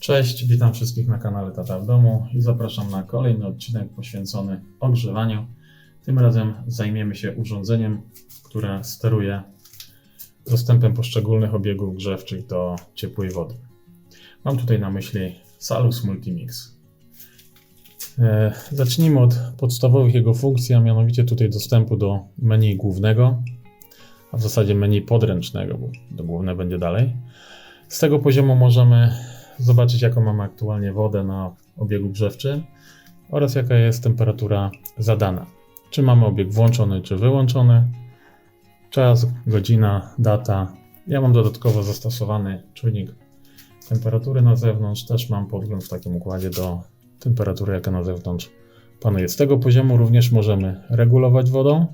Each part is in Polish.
Cześć, witam wszystkich na kanale Tata w Domu i zapraszam na kolejny odcinek poświęcony ogrzewaniu. Tym razem zajmiemy się urządzeniem, które steruje dostępem poszczególnych obiegów grzewczych do ciepłej wody. Mam tutaj na myśli Salus Multimix. E, Zacznijmy od podstawowych jego funkcji, a mianowicie tutaj dostępu do menu głównego, a w zasadzie menu podręcznego, bo to główne będzie dalej. Z tego poziomu możemy zobaczyć, jaką mamy aktualnie wodę na obiegu grzewczym oraz jaka jest temperatura zadana. Czy mamy obieg włączony, czy wyłączony, czas, godzina, data. Ja mam dodatkowo zastosowany czujnik temperatury na zewnątrz. Też mam podgląd w takim układzie do temperatury, jaka na zewnątrz panuje. Z tego poziomu również możemy regulować wodą,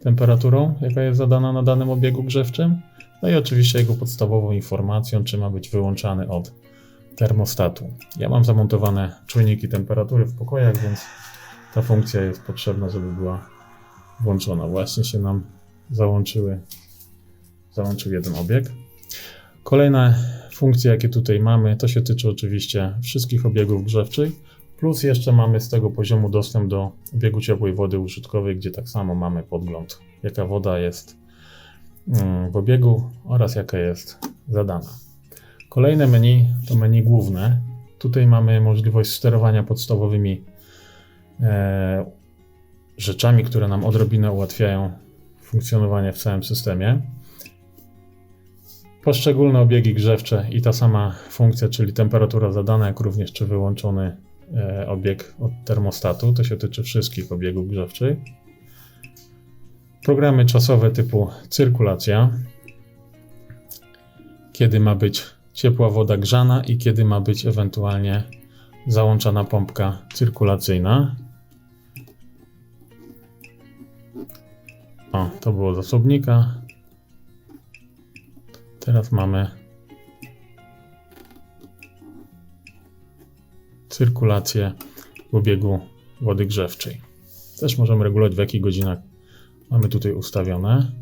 temperaturą, jaka jest zadana na danym obiegu grzewczym. No i oczywiście jego podstawową informacją, czy ma być wyłączany od termostatu. Ja mam zamontowane czujniki temperatury w pokojach, więc ta funkcja jest potrzebna, żeby była włączona. Właśnie się nam załączyły, załączył jeden obieg. Kolejne funkcje, jakie tutaj mamy, to się tyczy oczywiście wszystkich obiegów grzewczych, plus jeszcze mamy z tego poziomu dostęp do obiegu ciepłej wody użytkowej, gdzie tak samo mamy podgląd, jaka woda jest w obiegu oraz jaka jest zadana. Kolejne menu to menu główne. Tutaj mamy możliwość sterowania podstawowymi e, rzeczami, które nam odrobinę ułatwiają funkcjonowanie w całym systemie. Poszczególne obiegi grzewcze i ta sama funkcja, czyli temperatura zadana, jak również czy wyłączony e, obieg od termostatu. To się tyczy wszystkich obiegów grzewczych. Programy czasowe typu cyrkulacja, kiedy ma być ciepła woda grzana i kiedy ma być ewentualnie załączana pompka cyrkulacyjna. O, to było zasobnika. Teraz mamy cyrkulację w obiegu wody grzewczej. Też możemy regulować w jakich godzinach mamy tutaj ustawione.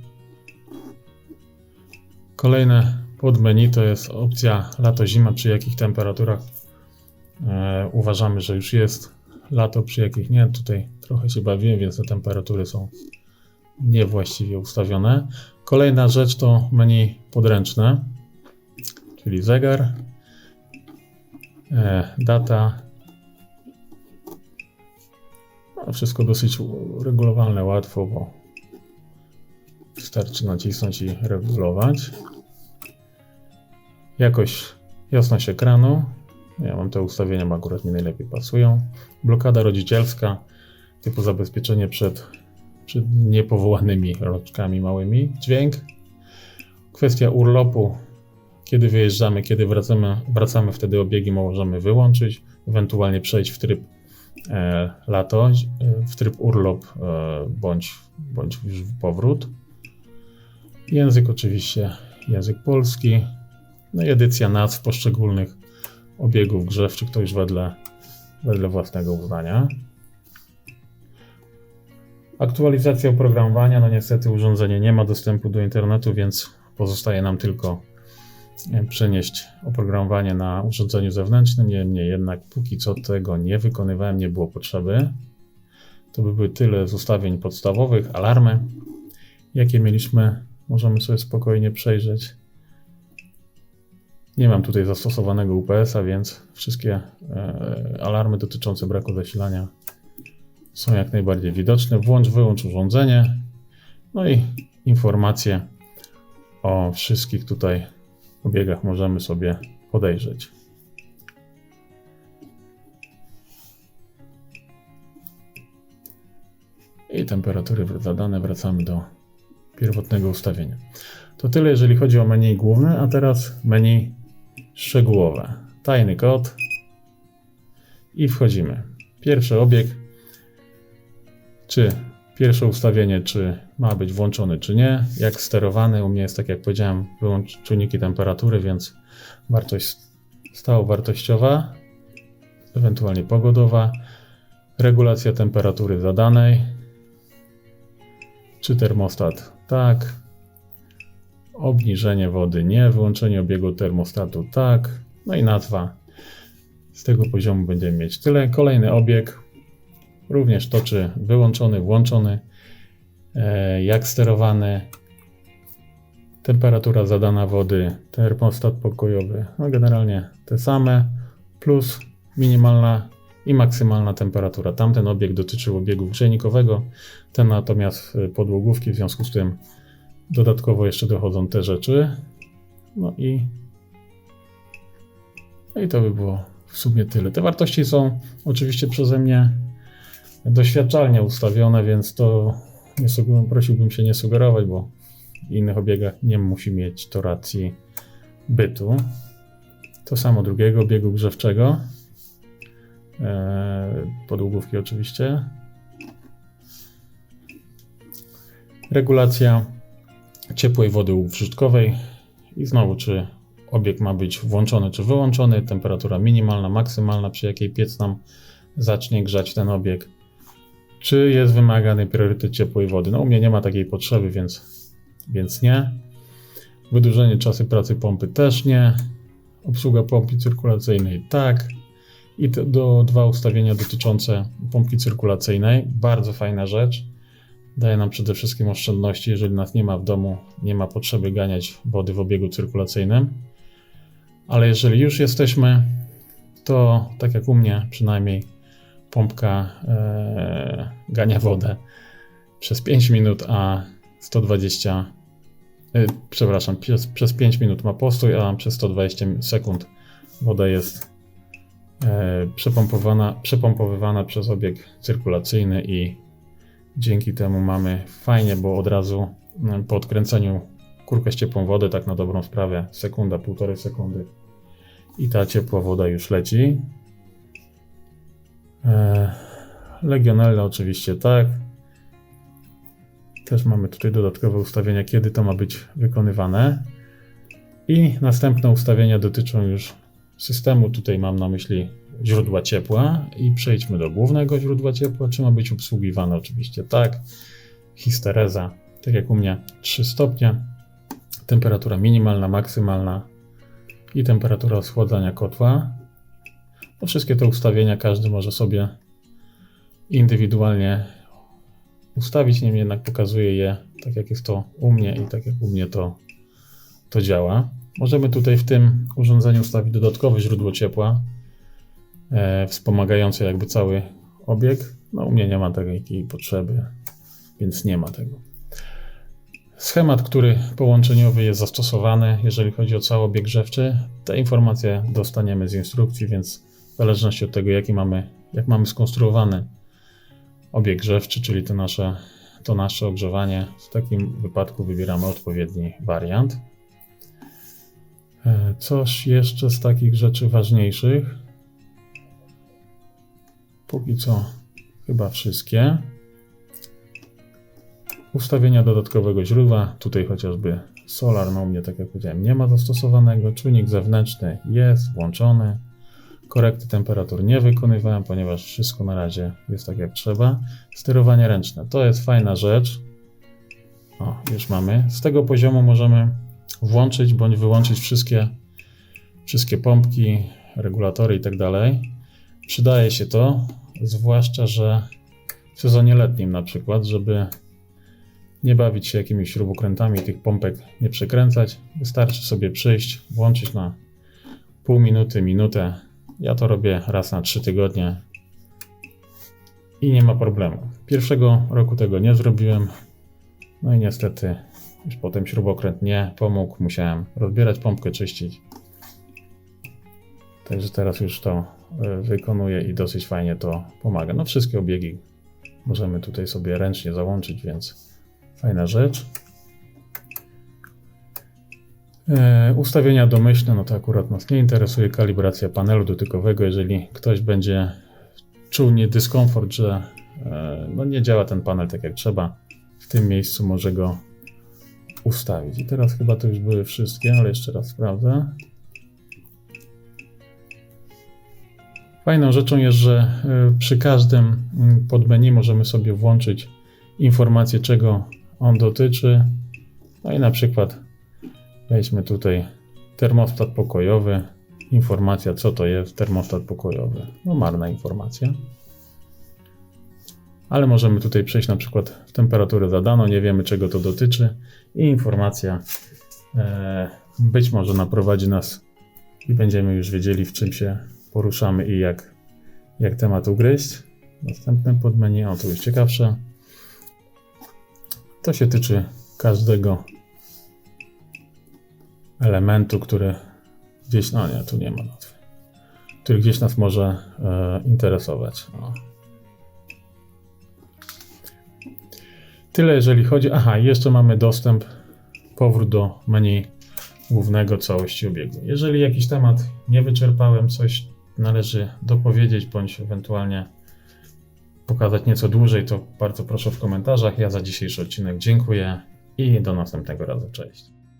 Kolejne podmenu to jest opcja lato-zima, przy jakich temperaturach e, uważamy, że już jest lato, przy jakich nie. Tutaj trochę się bawiłem, więc te temperatury są niewłaściwie ustawione. Kolejna rzecz to menu podręczne, czyli zegar, e, data. No, wszystko dosyć regulowalne, łatwo, bo wystarczy nacisnąć i regulować. Jakość, jasność ekranu. Ja mam te ustawienia, bo akurat mi najlepiej pasują. Blokada rodzicielska, typu zabezpieczenie przed, przed niepowołanymi roczkami małymi. Dźwięk. Kwestia urlopu. Kiedy wyjeżdżamy, kiedy wracamy, wracamy wtedy obiegi możemy wyłączyć, ewentualnie przejść w tryb e, lato, e, w tryb urlop e, bądź, bądź już powrót. Język oczywiście, język polski. No i edycja nazw poszczególnych obiegów grzewczych to już wedle, wedle własnego uznania. Aktualizacja oprogramowania. No niestety urządzenie nie ma dostępu do internetu, więc pozostaje nam tylko e, przenieść oprogramowanie na urządzeniu zewnętrznym. Niemniej jednak póki co tego nie wykonywałem, nie było potrzeby. To by były tyle z ustawień podstawowych, alarmy, jakie mieliśmy. Możemy sobie spokojnie przejrzeć. Nie mam tutaj zastosowanego UPS-a, więc wszystkie e, alarmy dotyczące braku zasilania są jak najbardziej widoczne. Włącz, wyłącz urządzenie. No i informacje o wszystkich tutaj obiegach możemy sobie podejrzeć. I temperatury zadane, wracamy do pierwotnego ustawienia. To tyle, jeżeli chodzi o menu główne, a teraz menu szczegółowe. Tajny kod i wchodzimy. Pierwszy obieg, czy pierwsze ustawienie, czy ma być włączony, czy nie. Jak sterowany, u mnie jest tak jak powiedziałem, wyłącz czujniki temperatury, więc wartość stałowartościowa, ewentualnie pogodowa, regulacja temperatury zadanej, czy termostat tak, obniżenie wody nie, wyłączenie obiegu termostatu tak, No i nazwa. Z tego poziomu będziemy mieć tyle. Kolejny obieg. Również toczy wyłączony, włączony, e, jak sterowany, temperatura zadana wody, termostat pokojowy, no generalnie te same, plus minimalna i maksymalna temperatura. Tamten obieg dotyczył obiegu grzejnikowego, ten natomiast y, podłogówki, w związku z tym dodatkowo jeszcze dochodzą te rzeczy. No i, no i to by było w sumie tyle. Te wartości są oczywiście przeze mnie doświadczalnie ustawione, więc to nie prosiłbym się nie sugerować, bo w innych obiegach nie musi mieć to racji bytu. To samo drugiego obiegu grzewczego. Eee, podłogówki oczywiście. Regulacja ciepłej wody użytkowej i znowu czy obieg ma być włączony czy wyłączony, temperatura minimalna, maksymalna, przy jakiej piec nam zacznie grzać ten obieg. Czy jest wymagany priorytet ciepłej wody? No u mnie nie ma takiej potrzeby, więc, więc nie. Wydłużenie czasu pracy pompy też nie. Obsługa pompy cyrkulacyjnej tak. I do dwa ustawienia dotyczące pompki cyrkulacyjnej. Bardzo fajna rzecz. Daje nam przede wszystkim oszczędności, jeżeli nas nie ma w domu, nie ma potrzeby ganiać wody w obiegu cyrkulacyjnym. Ale jeżeli już jesteśmy, to tak jak u mnie przynajmniej pompka e, gania wodę przez 5 minut, a 120 e, przepraszam, przez, przez 5 minut ma postój, a przez 120 sekund woda jest przepompowana, przepompowywana przez obieg cyrkulacyjny i dzięki temu mamy fajnie, bo od razu mm, po odkręceniu kurkę z ciepłą wodę, tak na dobrą sprawę, sekunda, półtorej sekundy i ta ciepła woda już leci. E, Legionella oczywiście tak. Też mamy tutaj dodatkowe ustawienia, kiedy to ma być wykonywane. I następne ustawienia dotyczą już systemu. Tutaj mam na myśli źródła ciepła i przejdźmy do głównego źródła ciepła. Czy ma być obsługiwane? Oczywiście tak. Histereza, tak jak u mnie 3 stopnie. Temperatura minimalna, maksymalna i temperatura schładzania kotła. No wszystkie te ustawienia każdy może sobie indywidualnie ustawić, niemniej jednak pokazuję je tak jak jest to u mnie i tak jak u mnie to, to działa. Możemy tutaj w tym urządzeniu ustawić dodatkowe źródło ciepła, e, wspomagające jakby cały obieg. No u mnie nie ma takiej potrzeby, więc nie ma tego. Schemat, który połączeniowy jest zastosowany, jeżeli chodzi o cały obieg grzewczy, te informacje dostaniemy z instrukcji, więc w zależności od tego, jaki mamy, jak mamy skonstruowany obieg grzewczy, czyli to nasze, to nasze ogrzewanie, w takim wypadku wybieramy odpowiedni wariant. Coś jeszcze z takich rzeczy ważniejszych. Póki co chyba wszystkie. Ustawienia dodatkowego źródła, tutaj chociażby solar, no u mnie tak jak powiedziałem nie ma zastosowanego, czujnik zewnętrzny jest włączony, korekty temperatur nie wykonywałem, ponieważ wszystko na razie jest tak jak trzeba. Sterowanie ręczne, to jest fajna rzecz. O, już mamy. Z tego poziomu możemy włączyć bądź wyłączyć wszystkie, wszystkie pompki, regulatory i tak dalej. Przydaje się to, zwłaszcza, że w sezonie letnim na przykład, żeby nie bawić się jakimiś śrubokrętami, tych pompek nie przekręcać. Wystarczy sobie przyjść, włączyć na pół minuty, minutę. Ja to robię raz na trzy tygodnie i nie ma problemu. Pierwszego roku tego nie zrobiłem, no i niestety już potem śrubokręt nie pomógł. Musiałem rozbierać pompkę, czyścić. Także teraz już to e, wykonuję i dosyć fajnie to pomaga. No wszystkie obiegi możemy tutaj sobie ręcznie załączyć, więc Fajna rzecz. E, ustawienia domyślne, no to akurat nas nie interesuje. Kalibracja panelu dotykowego. Jeżeli ktoś będzie czuł nie dyskomfort, że e, no nie działa ten panel tak jak trzeba, w tym miejscu może go ustawić. I teraz chyba to już były wszystkie, ale jeszcze raz sprawdzę. Fajną rzeczą jest, że e, przy każdym mm, podmenu możemy sobie włączyć informację, czego on dotyczy. No i na przykład weźmy tutaj termostat pokojowy informacja, co to jest termostat pokojowy. No marna informacja. Ale możemy tutaj przejść na przykład w temperaturę zadaną, nie wiemy czego to dotyczy i informacja e, być może naprowadzi nas i będziemy już wiedzieli w czym się poruszamy i jak, jak temat ugryźć. Następne podmenu, o tu już ciekawsze. To się tyczy każdego elementu, który gdzieś, no nie, tu nie ma nazwy, który gdzieś nas może e, interesować. O. Tyle jeżeli chodzi. Aha, jeszcze mamy dostęp, powrót do menu głównego całości obiegu. Jeżeli jakiś temat nie wyczerpałem, coś należy dopowiedzieć, bądź ewentualnie pokazać nieco dłużej, to bardzo proszę w komentarzach. Ja za dzisiejszy odcinek dziękuję i do następnego razu. Cześć.